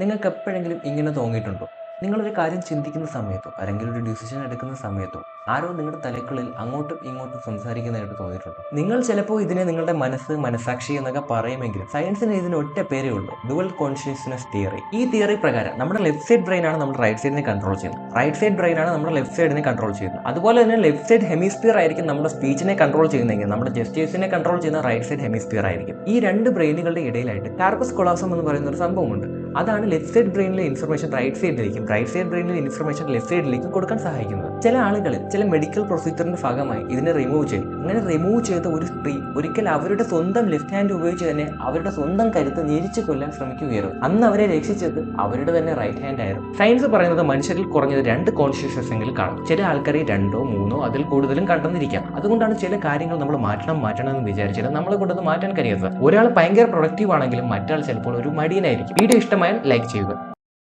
നിങ്ങൾക്ക് എപ്പോഴെങ്കിലും ഇങ്ങനെ തോന്നിയിട്ടുണ്ടോ? നിങ്ങളൊരു കാര്യം ചിന്തിക്കുന്ന സമയത്തോ അല്ലെങ്കിൽ ഒരു ഡിസിഷൻ എടുക്കുന്ന സമയത്തോ ആരോ നിങ്ങളുടെ തലക്കുള്ളിൽ അങ്ങോട്ടും ഇങ്ങോട്ടും സംസാരിക്കുന്നതായിട്ട് തോന്നിയിട്ടുണ്ടോ? നിങ്ങൾ ചിലപ്പോൾ ഇതിനെ നിങ്ങളുടെ മനസ്സ് മനസാക്ഷി എന്നൊക്കെ പറയുമെങ്കിലും സയൻസിന് ഇതിന് ഒറ്റ പേരേ ഉള്ളൂ. ഡുവൽ കോൺഷ്യസ്നെസ് തിയറി ഈ തിയറി പ്രകാരം നമ്മുടെ ലെഫ്റ്റ് സൈഡ് ബ്രെയിൻ ആണ് നമ്മുടെ റൈറ്റ് സൈഡിനെ കൺട്രോൾ ചെയ്യുന്നത്. റൈറ്റ് സൈഡ് ബ്രെയിൻ ആണ് നമ്മുടെ ലെഫ്റ്റ് സൈഡിനെ കൺട്രോൾ ചെയ്യുന്നത്. അതുപോലെ തന്നെ ലെഫ്റ്റ് സൈഡ് ഹെമിസ്ഫിയർ ആയിരിക്കും നമ്മുടെ സ്പീച്ചിനെ കൺട്രോൾ ചെയ്യുന്നതെങ്കിൽ നമ്മുടെ ജസ്റ്റേഴ്സിനെ കൺട്രോൾ ചെയ്യുന്ന റൈറ്റ് സൈഡ് ഹെമിസ്ഫിയർ ആയിരിക്കും. ഈ രണ്ട് ബ്രെയിനുകളുടെ ഇടയിലായിട്ട് കാർപ്പസ് കൊളാസം എന്ന് പറയുന്ന ഒരു സംഭവമുണ്ട്. അതാണ് ലെഫ്റ്റ് സൈഡ് ബ്രെയിനിലെ ഇൻഫർമേഷൻ റൈറ്റ് സൈഡിലേക്കും റൈറ്റ് സൈഡ് ബ്രെയിനിലെ ഇൻഫർമേഷൻ ലെഫ്റ്റ് സൈഡിലേക്കും കൊടുക്കാൻ സഹായിക്കുന്നത്. ചില ആളുകളിൽ ചില മെഡിക്കൽ പ്രൊസീജിയറിന്റെ ഭാഗമായി ഇതിനെ റിമൂവ് ചെയ്യും. അങ്ങനെ റിമൂവ് ചെയ്ത ഒരു സ്ത്രീ ഒരിക്കൽ അവരുടെ സ്വന്തം ലെഫ്റ്റ് ഹാൻഡ് ഉപയോഗിച്ച് തന്നെ അവരുടെ സ്വന്തം കരുത്ത് ഞെരിച്ചു കൊല്ലാൻ ശ്രമിക്കുകയായിരുന്നു. അന്ന് അവരെ രക്ഷിച്ചത് അവരുടെ തന്നെ റൈറ്റ് ഹാൻഡ് ആയിരുന്നു. സയൻസ് പറയുന്നത് മനുഷ്യരിൽ കുറഞ്ഞത് രണ്ട് കോൺഷ്യസ്നസ് എങ്കിലും കാണും. ചില ആൾക്കാരെ രണ്ടോ മൂന്നോ അതിൽ കൂടുതലും കണ്ടെന്നിരിക്കാം. അതുകൊണ്ടാണ് ചില കാര്യങ്ങൾ നമ്മൾ മാറ്റണം മാറ്റണം എന്ന് വിചാരിച്ചാൽ നമ്മളെ കൊണ്ടത് മാറ്റാൻ കഴിയാത്തത്. ഒരാൾ ഭയങ്കര പ്രൊഡക്റ്റീവ് ആണെങ്കിലും മറ്റാൾ ചിലപ്പോൾ ഒരു മടിയനായിരിക്കും. വീഡിയോ ഇഷ്ടമായാൽ ലൈക്ക് ചെയ്യുക